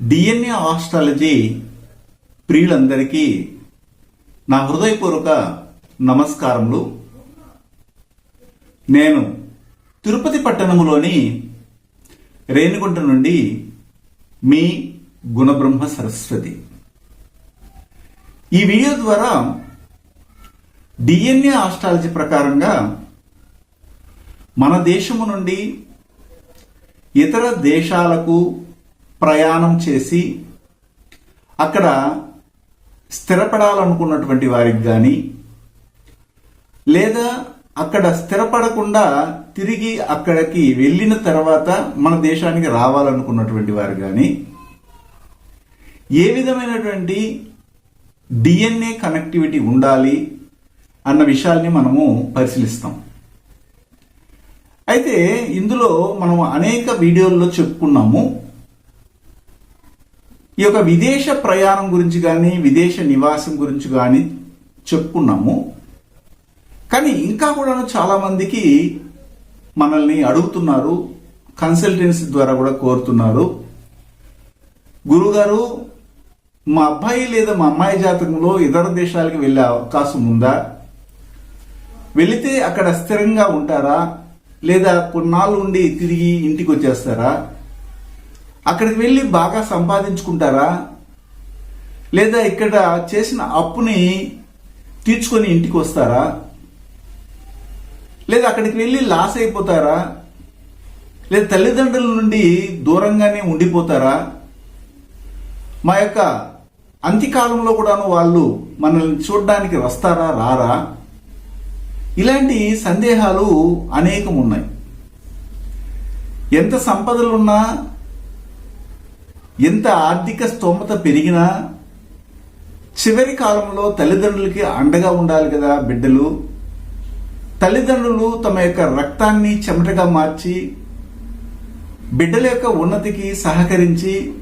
DNA astrology ప్రియులందరికీ నా హృదయపూర్వక నమస్కారములు. నేను తిరుపతి పట్టణములోని రేణిగుంట నుండి మీ గుణబ్రహ్మ సరస్వతి. ఈ వీడియో ద్వారా డిఎన్ఏ ఆస్ట్రాలజీ ప్రకారంగా మన దేశము నుండి ఇతర దేశాలకు ప్రయాణం చేసి అక్కడ స్థిరపడాలనుకున్నటువంటి వారికి కానీ లేదా అక్కడ స్థిరపడకుండా తిరిగి అక్కడికి వెళ్ళిన తర్వాత మన దేశానికి రావాలనుకున్నటువంటి వారు కానీ ఏ విధమైనటువంటి డిఎన్ఏ కనెక్టివిటీ ఉండాలి అన్న విషయాల్ని మనము పరిశీలిస్తాం. అయితే ఇందులో మనం అనేక వీడియోల్లో చెప్పుకున్నాము. ఈ యొక్క విదేశ ప్రయాణం గురించి కానీ విదేశ నివాసం గురించి కానీ చెప్పుకున్నాము. కానీ ఇంకా కూడా చాలా మందికి మనల్ని అడుగుతున్నారు కన్సల్టెన్సీ ద్వారా కూడా కోరుతున్నారు. గురుగారు మా అబ్బాయి లేదా మా అమ్మాయి జాతకంలో ఇతర దేశాలకు వెళ్ళే అవకాశం ఉందా? వెళితే అక్కడ స్థిరంగా ఉంటారా? లేదా కొన్నాళ్ళు ఉండి తిరిగి ఇంటికి వచ్చేస్తారా? అక్కడికి వెళ్ళి బాగా సంపాదించుకుంటారా? లేదా ఇక్కడ చేసిన అప్పుని తీర్చుకొని ఇంటికి వస్తారా? లేదా అక్కడికి వెళ్ళి లాస్ అయిపోతారా? లేదా తల్లిదండ్రుల నుండి దూరంగానే ఉండిపోతారా? మా యొక్క అంత్యకాలంలో కూడాను వాళ్ళు మనల్ని చూడడానికి వస్తారా రారా? ఇలాంటి సందేహాలు అనేకం ఉన్నాయి ఎంత సంపదలున్నా ఎంత ఆర్థిక స్తోమత పెరిగినా చివరి కాలంలో తల్లిదండ్రులకి అండగా ఉండాలి కదా బిడ్డలు. తల్లిదండ్రులు తమ యొక్క రక్తాన్ని చెమటగా మార్చి బిడ్డల యొక్క ఉన్నతికి సహకరించి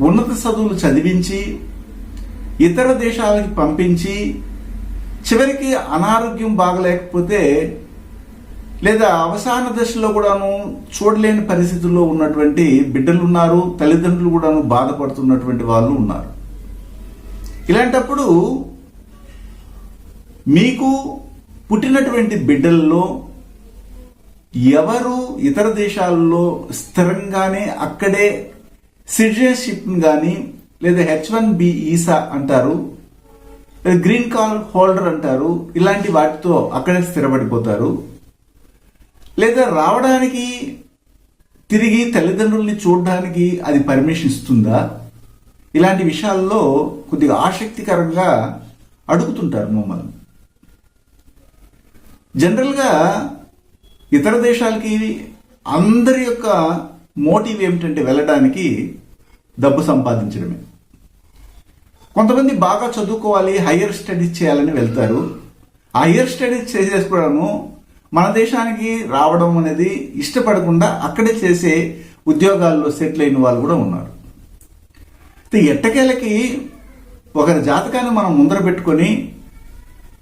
ఉన్నత చదువులు చదివించి ఇతర దేశాలకు పంపించి చివరికి అనారోగ్యం బాగలేకపోతే లేదా అవసాన దశలో కూడాను చూడలేని పరిస్థితుల్లో ఉన్నటువంటి బిడ్డలు ఉన్నారు తల్లిదండ్రులు కూడాను బాధపడుతున్నటువంటి వాళ్ళు ఉన్నారు. ఇలాంటప్పుడు మీకు పుట్టినటువంటి బిడ్డల్లో ఎవరు ఇతర దేశాల్లో స్థిరంగానే అక్కడే సిటిజన్షిప్ కానీ లేదా హెచ్ వన్ బి ఈసా అంటారు గ్రీన్ కార్డ్ హోల్డర్ అంటారు ఇలాంటి వాటితో అక్కడే స్థిరపడిపోతారు. లేదా రావడానికి తిరిగి తల్లిదండ్రుల్ని చూడడానికి అది పర్మిషన్ ఇస్తుందా? ఇలాంటి విషయాల్లో కొద్దిగా ఆసక్తికరంగా అడుగుతుంటారు మమ్మల్ని జనరల్గా ఇతర దేశాలకి అందరి యొక్క మోటివ్ ఏమిటంటే వెళ్ళడానికి డబ్బు సంపాదించడమే. కొంతమంది బాగా చదువుకోవాలి హయ్యర్ స్టడీస్ చేయాలని వెళ్తారు. ఆ హయ్యర్ స్టడీస్ చేసేసుకోవడము మన దేశానికి రావడం అనేది ఇష్టపడకుండా అక్కడే చేసే ఉద్యోగాల్లో సెటిల్ అయిన వాళ్ళు కూడా ఉన్నారు. ఎట్టకేలకి ఒకరి జాతకాన్ని మనం ముందర పెట్టుకొని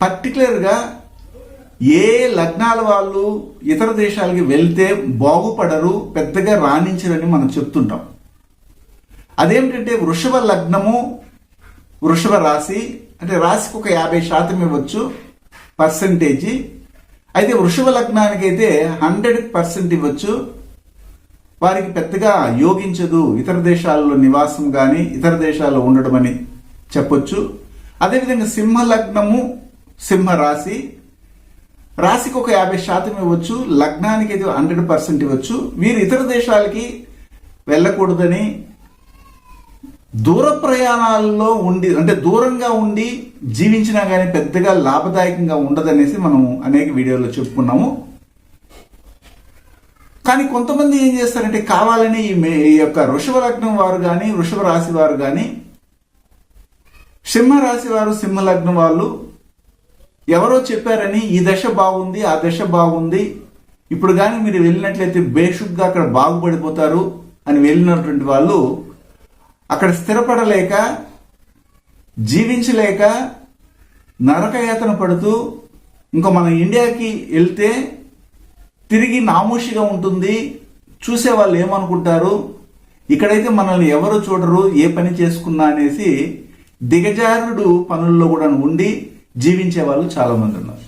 పర్టికులర్గా ఏ లగ్నాల వాళ్ళు ఇతర దేశాలకి వెళ్తే బాగుపడరు పెద్దగా రాణించరని మనం చెప్తుంటాం. అదేమిటంటే వృషభ లగ్నము వృషభ రాశి అంటే రాశికి ఒక యాభై శాతం ఇవ్వచ్చు పర్సంటేజీ. అయితే వృషభ లగ్నానికి అయితే హండ్రెడ్ పర్సెంట్ ఇవ్వచ్చు. వారికి పెద్దగా యోగించదు. ఇతర దేశాల్లో నివాసం కానీ ఇతర దేశాల్లో ఉండడం అని చెప్పొచ్చు. అదేవిధంగా సింహ లగ్నము సింహ రాశి. రాశికి ఒక యాభై శాతం ఇవ్వచ్చు. లగ్నానికి అయితే హండ్రెడ్ పర్సెంట్ ఇవ్వచ్చు. వీరు ఇతర దేశాలకి వెళ్ళకూడదని దూర ప్రయాణాల్లో ఉండి అంటే దూరంగా ఉండి జీవించినా కానీ పెద్దగా లాభదాయకంగా ఉండదనేసి మనం అనేక వీడియోలో చెప్పుకున్నాము. కానీ కొంతమంది ఏం చేస్తారంటే కావాలని ఈ మే- ఈ యొక్క వృషభ లగ్నం వారు కానీ వృషభ రాశి వారు కానీ సింహ రాశి వారు సింహ లగ్నం వాళ్ళు ఎవరో చెప్పారని ఈ దశ బాగుంది ఆ దశ బాగుంది ఇప్పుడు కానీ మీరు వెళ్ళినట్లయితే బేషుగ్గా అక్కడ బాగుపడిపోతారు అని వెళ్ళినటువంటి వాళ్ళు అక్కడ స్థిరపడలేక జీవించలేక నరకయాతన పడుతూ ఇంకా మన ఇండియాకి వెళ్తే తిరిగి నామోషిగా ఉంటుంది. చూసే వాళ్ళు ఏమనుకుంటారు? ఇక్కడైతే మనల్ని ఎవరు చూడరు? ఏ పని చేసుకున్నా అనేసి దిగజారుడు పనుల్లో కూడా ఉండి జీవించే వాళ్ళు చాలామంది ఉన్నారు.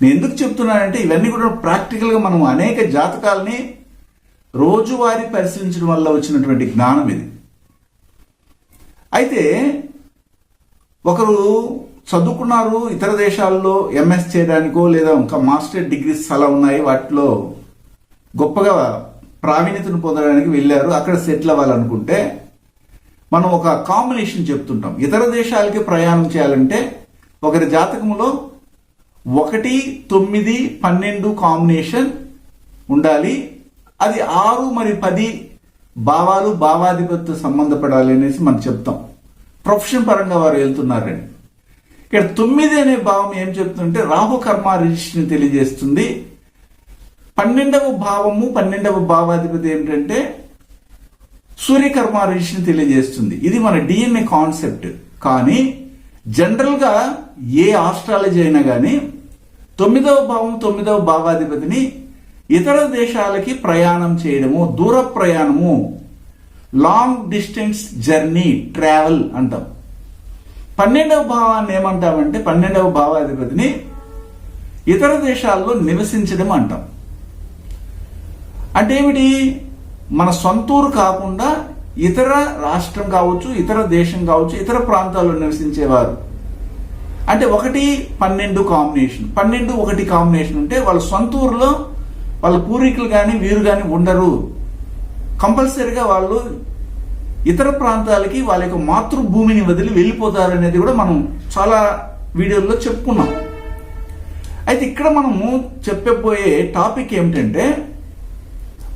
నేను ఎందుకు చెప్తున్నానంటే ఇవన్నీ కూడా ప్రాక్టికల్గా మనం అనేక జాతకాలని రోజువారీ పరిశీలించడం వల్ల వచ్చినటువంటి జ్ఞానం ఇది. అయితే ఒకరు చదువుకున్నారు ఇతర దేశాల్లో ఎంఎస్ చేయడానికో లేదా ఇంకా మాస్టర్ డిగ్రీస్ చాలా ఉన్నాయి వాటిలో గొప్పగా ప్రావీణ్యతను పొందడానికి వెళ్ళారు అక్కడ సెటిల్ అవ్వాలనుకుంటే మనం ఒక కాంబినేషన్ చెప్తుంటాం. ఇతర దేశాలకి ప్రయాణం చేయాలంటే ఒకరి జాతకంలో ఒకటి తొమ్మిది పన్నెండు కాంబినేషన్ ఉండాలి. అది ఆరు మరి పది భావాలు భావాధిపతితో సంబంధపడాలి అనేసి మనం చెప్తాం. ప్రొఫెషన్ పరంగా వారు వెళ్తున్నారండి. ఇక్కడ తొమ్మిది అనే భావం ఏం చెప్తుంటే రాహు కర్మ రిజిస్ట్ని తెలియజేస్తుంది. పన్నెండవ భావము పన్నెండవ భావాధిపతి ఏమిటంటే సూర్యకర్మ రిజిస్ట్ని తెలియజేస్తుంది. ఇది మన డిఎన్ఏ కాన్సెప్ట్ కానీ జనరల్గా ఏ ఆస్ట్రాలజీ అయినా కానీ తొమ్మిదవ భావం తొమ్మిదవ భావాధిపతిని ఇతర దేశాలకి ప్రయాణం చేయడము దూర ప్రయాణము లాంగ్ డిస్టెన్స్ జర్నీ ట్రావెల్ అంటాం. పన్నెండవ భావాన్ని ఏమంటామంటే పన్నెండవ భావాధిపతిని ఇతర దేశాల్లో నివసించడం అంటాం. అంటే ఏమిటి? మన సొంతూరు కాకుండా ఇతర రాష్ట్రం కావచ్చు ఇతర దేశం కావచ్చు ఇతర ప్రాంతాల్లో నివసించేవారు. అంటే ఒకటి పన్నెండు కాంబినేషన్ పన్నెండు ఒకటి కాంబినేషన్ ఉంటే వాళ్ళ సొంత ఊరిలో వాళ్ళ పూర్వీకులు కానీ వీరు కానీ ఉండరు. కంపల్సరీగా వాళ్ళు ఇతర ప్రాంతాలకి వాళ్ళ యొక్క మాతృభూమిని వదిలి వెళ్ళిపోతారు అనేది కూడా మనం చాలా వీడియోల్లో చెప్పుకున్నాం. అయితే ఇక్కడ మనము చెప్పబోయే టాపిక్ ఏమిటంటే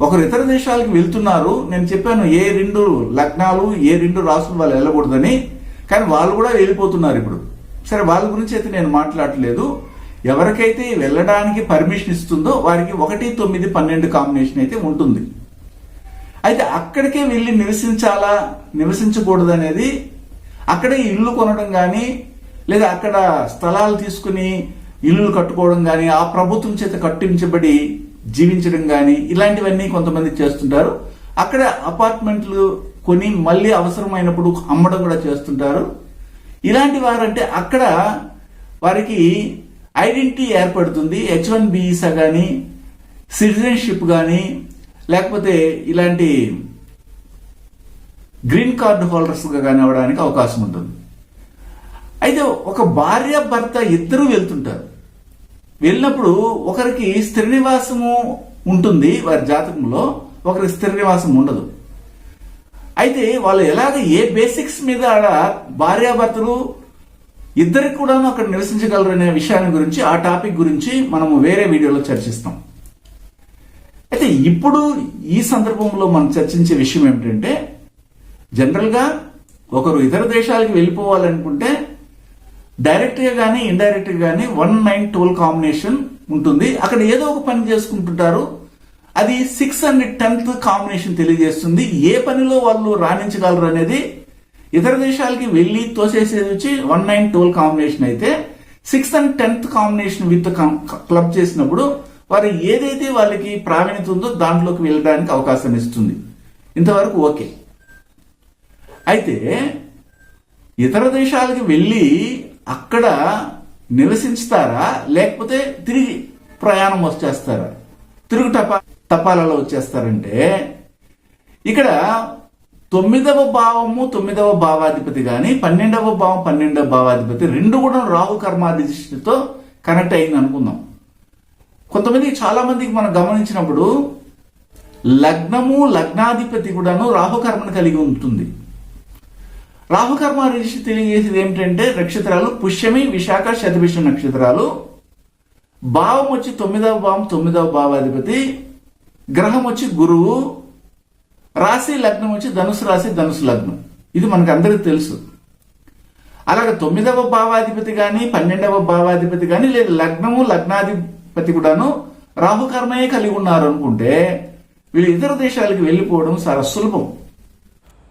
ఒకరు ఇతర దేశాలకు వెళ్తున్నారు. నేను చెప్పాను ఏ రెండు లగ్నాలు ఏ రెండు రాసులు వాళ్ళు వెళ్ళకూడదని కానీ వాళ్ళు కూడా వెళ్ళిపోతున్నారు ఇప్పుడు. సరే వాళ్ళ గురించి అయితే నేను మాట్లాడలేదు. ఎవరికైతే వెళ్ళడానికి పర్మిషన్ ఇస్తుందో వారికి ఒకటి తొమ్మిది పన్నెండు కాంబినేషన్ అయితే ఉంటుంది. అయితే అక్కడికే వెళ్ళి నివసించాలా? నివసించకూడదు అనేది అక్కడే ఇల్లు కొనడం కానీ లేదా అక్కడ స్థలాలు తీసుకుని ఇల్లులు కట్టుకోవడం కానీ ఆ ప్రభుత్వం చేత కట్టించబడి జీవించడం కానీ ఇలాంటివన్నీ కొంతమంది చేస్తుంటారు. అక్కడ అపార్ట్మెంట్లు కొని మళ్ళీ అవసరమైనప్పుడు అమ్మడం కూడా చేస్తుంటారు. ఇలాంటి వారంటే అక్కడ వారికి ఐడెంటిటీ ఏర్పడుతుంది. హెచ్ వన్ బీఈసా కానీ సిటిజన్షిప్ కానీ లేకపోతే ఇలాంటి గ్రీన్ కార్డు హోల్డర్స్గా కానీ అవ్వడానికి అవకాశం ఉంటుంది. అయితే ఒక భార్య భర్త ఇద్దరు వెళ్తుంటారు. వెళ్ళినప్పుడు ఒకరికి స్థిర నివాసము ఉంటుంది. వారి జాతకంలో ఒకరికి స్థిర నివాసం ఉండదు. అయితే వాళ్ళు ఎలాగ ఏ బేసిక్స్ మీద ఆడ భార్యాభర్తలు ఇద్దరికి కూడా అక్కడ నివసించగలరు అనే విషయాన్ని గురించి ఆ టాపిక్ గురించి మనము వేరే వీడియోలో చర్చిస్తాం. అయితే ఇప్పుడు ఈ సందర్భంలో మనం చర్చించే విషయం ఏమిటంటే జనరల్గా ఒకరు ఇతర దేశాలకు వెళ్ళిపోవాలనుకుంటే డైరెక్ట్గా కానీ ఇండైరెక్ట్గా కానీ వన్ నైన్ ట్వెల్వ్ కాంబినేషన్ ఉంటుంది. అక్కడ ఏదో ఒక పని చేసుకుంటుంటారు. అది సిక్స్ అండ్ టెన్త్ కాంబినేషన్ తెలియజేస్తుంది. ఏ పనిలో వాళ్ళు రాణించగలరు అనేది ఇతర దేశాలకి వెళ్ళి తోసేసేది వచ్చి వన్ నైన్ ట్వెల్వ్ కాంబినేషన్ అయితే sixth and tenth combination with club చేసినప్పుడు వారు ఏదైతే వాళ్ళకి ప్రావీణ్యత ఉందో దాంట్లోకి వెళ్ళడానికి అవకాశం ఇస్తుంది. ఇంతవరకు ఓకే. అయితే ఇతర దేశాలకు వెళ్ళి అక్కడ నివసించుతారా? లేకపోతే తిరిగి ప్రయాణం వచ్చేస్తారా? తిరుగు తపాలలో వచ్చేస్తారంటే ఇక్కడ తొమ్మిదవ భావము తొమ్మిదవ భావాధిపతి కానీ పన్నెండవ భావం పన్నెండవ భావాధిపతి రెండు కూడా రాహు కర్మాధిష్టితో కనెక్ట్ అయింది అనుకుందాం. కొంతమంది చాలా మందికి మనం గమనించినప్పుడు లగ్నము లగ్నాధిపతి కూడాను రాహుకర్మను కలిగి ఉంటుంది. రాహుకర్మ రిషి తెలియజేసేది ఏమిటంటే నక్షత్రాలు పుష్యమి విశాఖ శతభిష నక్షత్రాలు భావం వచ్చి తొమ్మిదవ భావం తొమ్మిదవ భావాధిపతి గ్రహం వచ్చి గురువు రాశి లగ్నం వచ్చి ధనుసు రాశి ధనుసు లగ్నం. ఇది మనకు అందరికీ తెలుసు. అలాగే తొమ్మిదవ భావాధిపతి కానీ పన్నెండవ భావాధిపతి కానీ లేదా లగ్నము లగ్నాధిపతి కూడాను రాహుకర్మయే కలిగి ఉన్నారు అనుకుంటే వీళ్ళు ఇతర దేశాలకు వెళ్ళిపోవడం చాలా సులభం.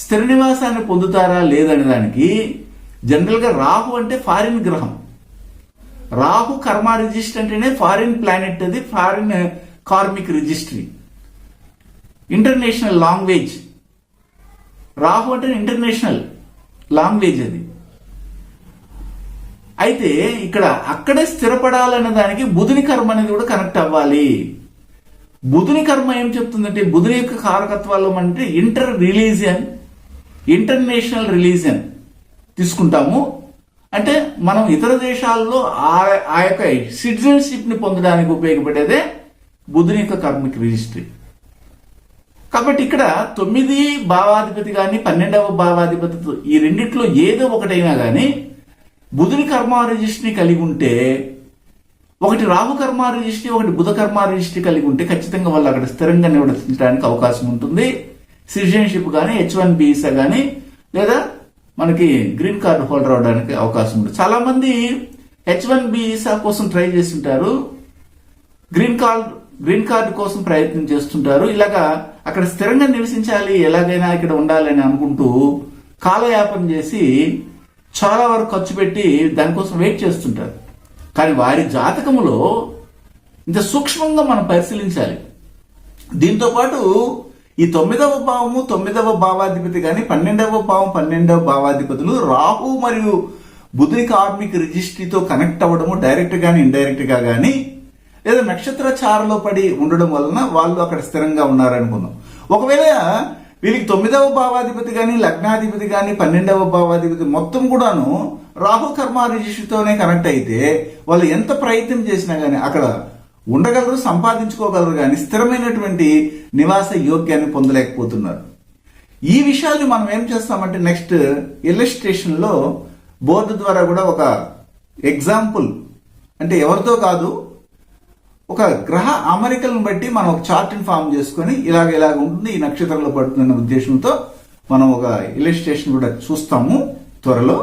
స్థిర నివాసాన్ని పొందుతారా లేదనే దానికి జనరల్గా రాహు అంటే ఫారిన్ గ్రహం. రాహు కర్మ రిజిస్టర్ అంటేనే ఫారిన్ ప్లానెట్ అది foreign karmic registry. International language. Rahu అంటే ఇంటర్నేషనల్ లాంగ్వేజ్ అది. అయితే ఇక్కడ అక్కడే స్థిరపడాలనే దానికి బుధుని కర్మ అనేది కూడా కనెక్ట్ అవ్వాలి. బుధుని కర్మ ఏం చెప్తుందంటే బుధుని యొక్క కారకత్వాలు అంటే ఇంటర్ రిలీజియన్ ఇంటర్నేషనల్ రిలీజియన్ తీసుకుంటాము. అంటే మనం ఇతర దేశాల్లో ఆ ఆ యొక్క సిటిజన్షిప్ని పొందడానికి ఉపయోగపడేదే బుధుని యొక్క కర్మిక రిజిస్ట్రీ. కాబట్టి ఇక్కడ తొమ్మిది భావాధిపతి కానీ పన్నెండవ భావాధిపతి ఈ రెండిట్లో ఏదో ఒకటైనా కానీ బుధుని కర్మ రిజిస్ట్రీ కలిగి ఉంటే ఒకటి రాహు కర్మ రిజిస్ట్రీ ఒకటి బుధ కర్మ రిజిస్ట్రీ కలిగి ఉంటే ఖచ్చితంగా వాళ్ళు అక్కడ స్థిరంగా నివసించడానికి అవకాశం ఉంటుంది. సిటిజన్షిప్ కానీ హెచ్ వన్ బీసా కానీ లేదా మనకి గ్రీన్ కార్డు హోల్డర్ అవడానికి అవకాశం ఉంది చాలా మంది హెచ్ వన్ బీసా కోసం ట్రై చేస్తుంటారు. గ్రీన్ కార్డ్ గ్రీన్ కార్డు కోసం ప్రయత్నం చేస్తుంటారు. ఇలాగా అక్కడ స్థిరంగా నివసించాలి ఎలాగైనా ఇక్కడ ఉండాలని అనుకుంటూ కాలయాపన చేసి చాలా వరకు ఖర్చు పెట్టి దానికోసం వెయిట్ చేస్తుంటారు. కానీ వారి జాతకములో ఇంత సూక్ష్మంగా మనం పరిశీలించాలి. దీంతో పాటు ఈ తొమ్మిదవ భావము తొమ్మిదవ భావాధిపతి కానీ పన్నెండవ భావం పన్నెండవ భావాధిపతులు రాహు మరియు బుధుని కార్మిక రిజిస్ట్రీతో కనెక్ట్ అవ్వడము డైరెక్ట్ గాని ఇండైరెక్ట్గా కానీ లేదా నక్షత్ర చారలో పడి ఉండడం వలన వాళ్ళు అక్కడ స్థిరంగా ఉన్నారనుకుందాం. ఒకవేళ వీళ్ళకి తొమ్మిదవ భావాధిపతి కానీ లగ్నాధిపతి కానీ పన్నెండవ భావాధిపతి మొత్తం కూడాను రాహు కర్మ రిజిస్ట్రీతోనే కనెక్ట్ అయితే వాళ్ళు ఎంత ప్రయత్నం చేసినా కానీ అక్కడ ఉండగలరు సంపాదించుకోగలరు కానీ స్థిరమైనటువంటి నివాస యోగ్యాన్ని పొందలేకపోతున్నారు. ఈ విషయాలు మనం ఏం చేస్తామంటే నెక్స్ట్ ఇల్లస్ట్రేషన్లో బోర్డు ద్వారా కూడా ఒక ఎగ్జాంపుల్ అంటే ఎవరితో కాదు ఒక గ్రహ అమరికలను బట్టి మనం ఒక చార్ట్ని ఫామ్ చేసుకొని ఇలాగ ఇలాగ ఉంటుంది ఈ నక్షత్రంలో పడుతుందన్న ఉద్దేశంతో మనం ఒక ఇల్లస్ట్రేషన్ కూడా చూస్తాము త్వరలో.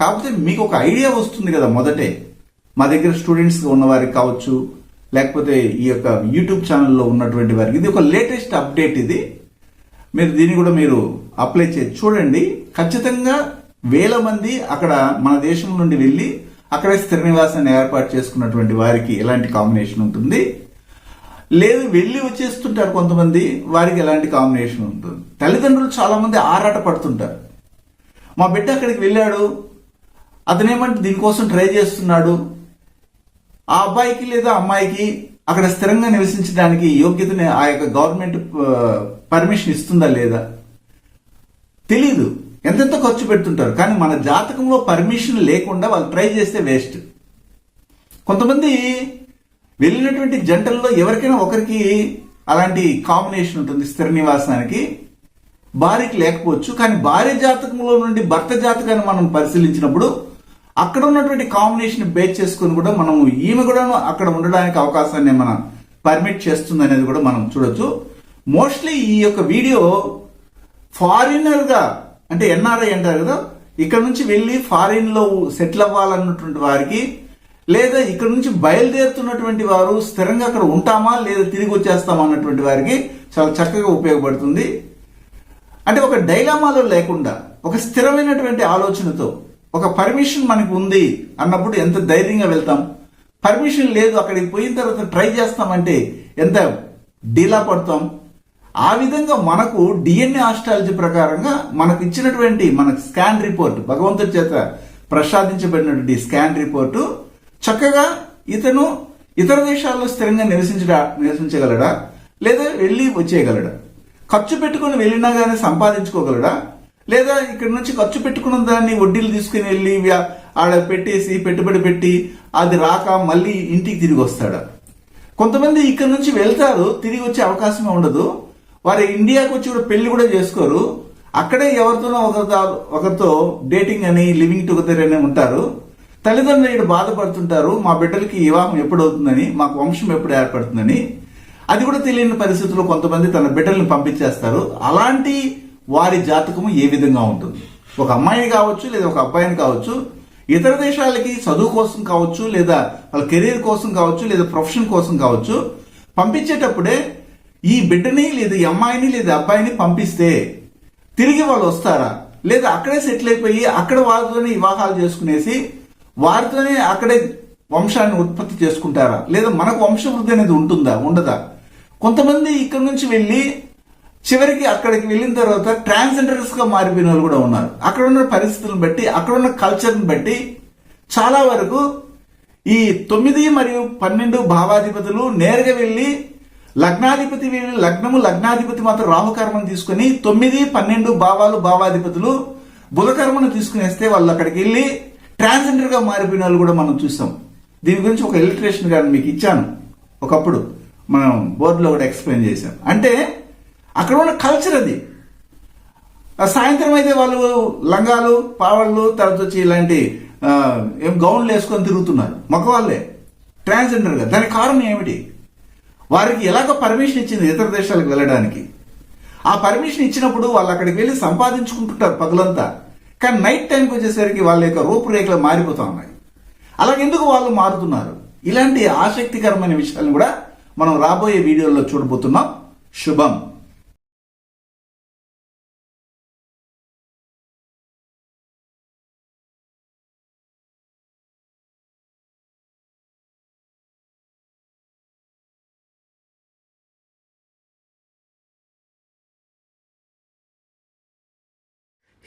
కాకపోతే మీకు ఒక ఐడియా వస్తుంది కదా మొదటే. మా దగ్గర స్టూడెంట్స్ ఉన్న వారికి కావచ్చు లేకపోతే ఈ యొక్క యూట్యూబ్ ఛానల్లో ఉన్నటువంటి వారికి. ఇది ఒక లేటెస్ట్ అప్డేట్ ఇది. మీరు దీన్ని కూడా మీరు అప్లై చేసి చూడండి. ఖచ్చితంగా వేల మంది అక్కడ మన దేశం నుండి వెళ్ళి అక్కడే స్థిర నివాసాన్ని ఏర్పాటు చేసుకున్నటువంటి వారికి ఎలాంటి కాంబినేషన్ ఉంటుంది? లేదు వెళ్ళి వచ్చేస్తుంటారు కొంతమంది వారికి ఎలాంటి కాంబినేషన్ ఉంటుంది? తల్లిదండ్రులు చాలా మంది ఆరాట పడుతుంటారు. మా బిడ్డ అక్కడికి వెళ్ళాడు. అతనేమంటే దీనికోసం ట్రై చేస్తున్నాడు. ఆ అబ్బాయికి లేదా అమ్మాయికి అక్కడ స్థిరంగా నివసించడానికి యోగ్యతని ఆ యొక్క గవర్నమెంట్ పర్మిషన్ ఇస్తుందా లేదా? తెలీదు. ఎంతెంత ఖర్చు పెడుతుంటారు? కానీ మన జాతకంలో పర్మిషన్ లేకుండా వాళ్ళు ట్రై చేస్తే వేస్ట్. కొంతమంది వెళ్ళినటువంటి జంటల్లో ఎవరికైనా ఒకరికి అలాంటి కాంబినేషన్ ఉంటుంది స్థిర నివాసానికి. భార్యకి లేకపోవచ్చు కానీ భార్య జాతకంలో నుండి భర్త జాతకాన్ని మనం పరిశీలించినప్పుడు అక్కడ ఉన్నటువంటి కాంబినేషన్ బేస్ చేసుకుని కూడా మనం ఈమె కూడా అక్కడ ఉండడానికి అవకాశాన్ని మనం పర్మిట్ చేస్తుంది అనేది కూడా మనం చూడొచ్చు. మోస్ట్లీ ఈ యొక్క వీడియో ఫారినర్గా అంటే ఎన్ఆర్ఐ అంటారు కదా ఇక్కడ నుంచి వెళ్ళి ఫారిన్లో సెటిల్ అవ్వాలన్నటువంటి వారికి లేదా ఇక్కడ నుంచి బయలుదేరుతున్నటువంటి వారు స్థిరంగా అక్కడ ఉంటామా లేదా తిరిగి వచ్చేస్తామా అన్నటువంటి వారికి చాలా చక్కగా ఉపయోగపడుతుంది. అంటే ఒక డైలామాలో లేకుండా ఒక స్థిరమైనటువంటి ఆలోచనతో ఒక పర్మిషన్ మనకు ఉంది అన్నప్పుడు ఎంత ధైర్యంగా వెళ్తాం? పర్మిషన్ లేదు అక్కడికి పోయిన తర్వాత ట్రై చేస్తామంటే ఎంత డీలా పడతాం? ఆ విధంగా మనకు డిఎన్ఏ ఆస్ట్రాలజీ ప్రకారంగా మనకు ఇచ్చినటువంటి మన స్కాన్ రిపోర్ట్ భగవంతుడి చేత ప్రసాదించబడినటువంటి స్కాన్ రిపోర్టు చక్కగా ఇతను ఇతర దేశాల్లో స్థిరంగా నివసించడా నివసించగలడా? లేదా వెళ్ళి వచ్చేయగలడా? ఖర్చు పెట్టుకుని వెళ్ళినా కానీ సంపాదించుకోగలడా? లేదా ఇక్కడ నుంచి ఖర్చు పెట్టుకున్న దాన్ని వడ్డీలు తీసుకుని వెళ్ళి ఆడ పెట్టేసి పెట్టుబడి పెట్టి అది రాక మళ్ళీ ఇంటికి తిరిగి వస్తాడా. కొంతమంది ఇక్కడ నుంచి వెళ్తారు తిరిగి వచ్చే అవకాశమే ఉండదు. వారు ఇండియాకి వచ్చి కూడా పెళ్ళి కూడా చేసుకోరు. అక్కడే ఎవరితోనో ఒకరితో ఒకరితో డేటింగ్ అని లివింగ్ టుగెదర్ అని ఉంటారు. తల్లిదండ్రులు ఇక్కడ బాధపడుతుంటారు మా బిడ్డలకి వివాహం ఎప్పుడు అవుతుందని మాకు వంశం ఎప్పుడు ఏర్పడుతుందని. అది కూడా తెలియని పరిస్థితుల్లో కొంతమంది తన బిడ్డల్ని పంపించేస్తారు. అలాంటి వారి జాతకము ఏ విధంగా ఉంటుంది? ఒక అమ్మాయిని కావచ్చు లేదా ఒక అబ్బాయిని కావచ్చు ఇతర దేశాలకి చదువు కోసం కావచ్చు లేదా వాళ్ళ కెరీర్ కోసం కావచ్చు లేదా ప్రొఫెషన్ కోసం కావచ్చు పంపించేటప్పుడే ఈ బిడ్డని లేదా ఈ అమ్మాయిని లేదా అబ్బాయిని పంపిస్తే తిరిగి వాళ్ళు వస్తారా? లేదా అక్కడే సెటిల్ అయిపోయి అక్కడ వారితోనే వివాహాలు చేసుకునేసి వారితోనే అక్కడే వంశాన్ని ఉత్పత్తి చేసుకుంటారా? లేదా మనకు వంశవృద్ధి అనేది ఉంటుందా? ఉండదా? కొంతమంది ఇక్కడ నుంచి వెళ్ళి చివరికి అక్కడికి వెళ్ళిన తర్వాత ట్రాన్స్జెండర్స్గా మారిపోయిన వాళ్ళు కూడా ఉన్నారు. అక్కడ ఉన్న పరిస్థితులను బట్టి అక్కడ ఉన్న కల్చర్ని బట్టి చాలా వరకు ఈ తొమ్మిది మరియు పన్నెండు భావాధిపతులు నేరుగా వెళ్ళి లగ్నాధిపతి వెళ్ళి లగ్నము లగ్నాధిపతి మాత్రం రాహుకర్మను తీసుకుని తొమ్మిది పన్నెండు భావాలు భావాధిపతులు బుధకర్మను తీసుకునేస్తే వాళ్ళు అక్కడికి వెళ్ళి ట్రాన్స్జెండర్గా మారిపోయిన వాళ్ళు కూడా మనం చూసాం దీని గురించి ఒక ఇలిటరేషన్ గాని మీకు ఇచ్చాను. ఒకప్పుడు మనం బోర్డులో కూడా ఎక్స్ప్లెయిన్ చేశాం. అంటే అక్కడ ఉన్న కల్చర్ అది. సాయంత్రం అయితే వాళ్ళు లంగాలు పావళ్ళు తర్వాత వచ్చి ఇలాంటి ఏం గౌన్లు వేసుకొని తిరుగుతున్నారు. మగవాళ్ళే ట్రాన్స్జెండర్గా దాని దానికి కారణం ఏమిటి? వారికి ఎలాగ పర్మిషన్ ఇచ్చింది ఇతర దేశాలకు వెళ్ళడానికి? ఆ పర్మిషన్ ఇచ్చినప్పుడు వాళ్ళు అక్కడికి వెళ్ళి సంపాదించుకుంటుంటారు పగలంతా. కానీ నైట్ టైంకి వచ్చేసరికి వాళ్ళ యొక్క రూపురేఖలు మారిపోతా ఉన్నాయి. అలాగే ఎందుకు వాళ్ళు మారుతున్నారు? ఇలాంటి ఆసక్తికరమైన విషయాలను కూడా మనం రాబోయే వీడియోలో చూడబోతున్నాం. శుభం.